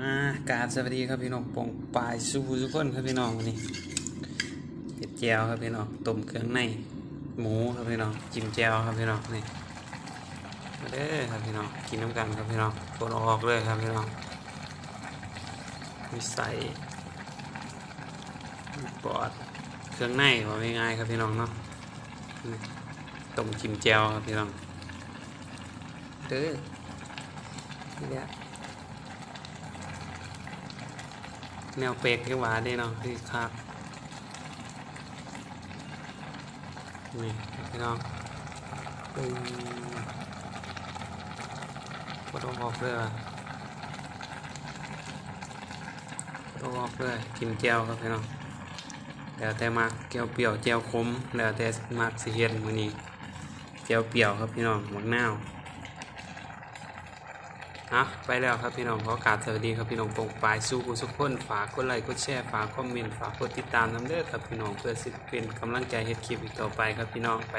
มากราบสวัสดีครับพี่น้องปองปลายสู้ทุกคนครับพี่น้องวันนี้เห็ดแจวครับพี่น้องต้มเครื่องในหมูครับพี่น้องจิ้มแจวครับพี่น้องนี่มาเด้อครับพี่น้องกินน้ำกันครับพี่น้องปวออกเลยครับพี่น้องมีใส่ปอดเครื่องในว่าง่ายๆครับพี่น้องเนาะต้มจิ้มแจวครับพี่น้องเด้อนี่แหละ แนวเป็กที่หวานนี่เนาะที่ครับนี่พี่น้องปึ้งก็ต้องออกเลยว่ะต้องออกเลยกินแก้วครับพี่น้องแล้วแต่มักแก้วเปรี้ยวแก้วขมแล้วแต่มักสิเฮ็ดมือนี้แก้วเปรี้ยวครับพี่น้องหมักนา วอะไปแล้วครับพี่น้องขอกราบสวัสดีครับพี่น้องปงปลายสู้กุสุกคนฝากกดไลค์กดแชร์ฝากคอมเมนต์ฝากกดติดตามน้ำเด้อครับพี่น้องเพื่อสิเป็นกำลังใจเฮ็ดคลิปอีกต่อไปครับพี่น้องไป